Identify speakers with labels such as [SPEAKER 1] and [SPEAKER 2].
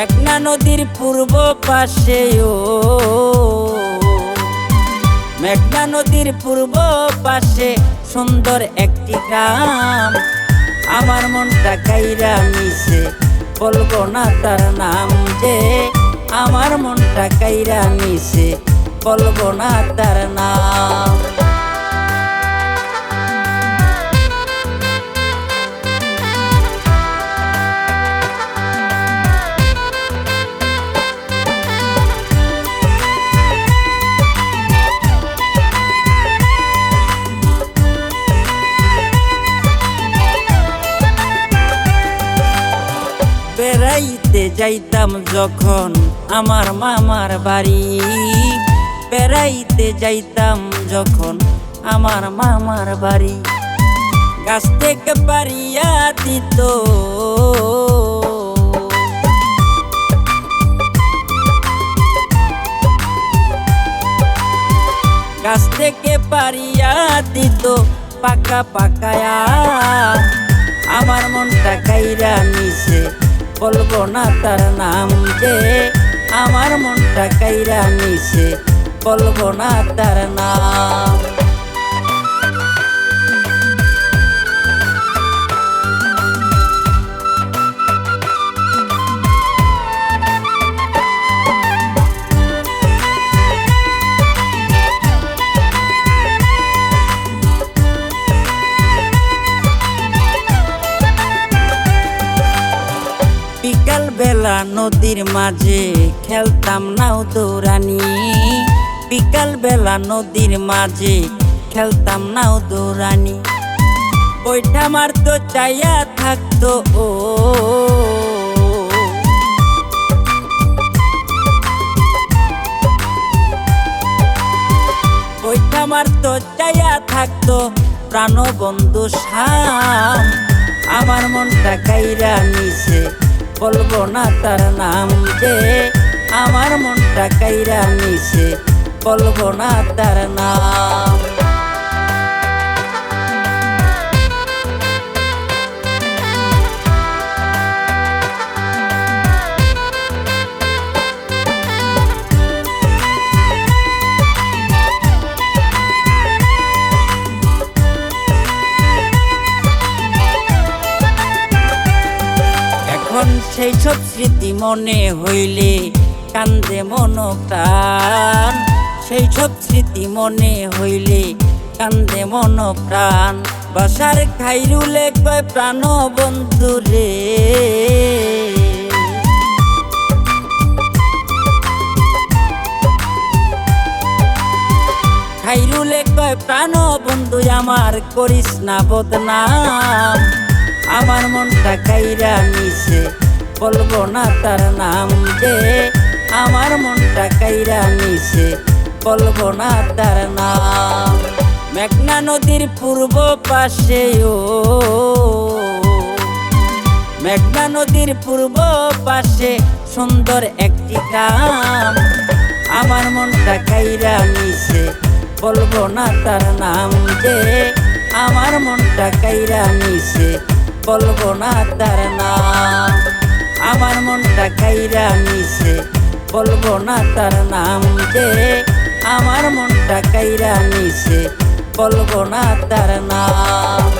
[SPEAKER 1] নদীর পূর্ব পাশে ও মেঘনা নদীর পূর্ব পাশে সুন্দর একটি গ্রাম। আমার মনটা কাইরা নিছে বলব না তার নাম যে। আমার মনটা কাইরা নিছে বলব না তার নাম। বেড়াইতে যাইতাম যখন আমার মামার বাড়ি। বেড়াইতে যাইতাম যখন আমার মামার বাড়ি। গাছ থেকে পারিয়া দিত। গাছ থেকে পারিয়া দিত পাকা পাকায়া। আমার মনটা কাইরা নিছে বলব না তার নাম যে আমার মনটা কাইরা নিছে। বলব না তার নাম। বেলা নদীর মাঝে, খেলতাম নাও দৌড়ানি। বিকাল বেলা নদীর মাঝে, খেলতাম নাও দৌড়ানি। বইটা মারতো, চাইয়া থাকতো ও। বইটা মারতো, চাইয়া থাকতো প্রাণবন্ধু শাম আমার মনটা কাইরা নিছে বলব না তার নাম যে আমার মনটা কাইরা নিছে। বলব না তার নাম। সেই সব স্মৃতি মনে হইলে কান্দে মন প্রাণ। সেই সব স্মৃতি মনে হইলে কান্দে মন প্রাণ। বাসার খাইরুলে কয় প্রাণ বন্ধু রে। খাইরুলে কয় প্রাণ বন্ধু আমার করিস না বদনাম। আমার মনটা কাইরা নিছে বলব না তার নাম যে আমার মনটা কাইরা নিছে। বলব না তার নাম। মেঘনা নদীর পূর্ব পাশে ও মেঘনা নদীর পূর্ব পাশে সুন্দর একটি গ্রাম। আমার মনটা কাইরা নিছে। বলব না তার নাম যে আমার মনটা কাইরা নিছে। বলব না তার নাম। আমার মনটা খাইরা নিছে, বলব না তার নাম যে। আমার মনটা কাইরা নিছে, বলব না তার নাম।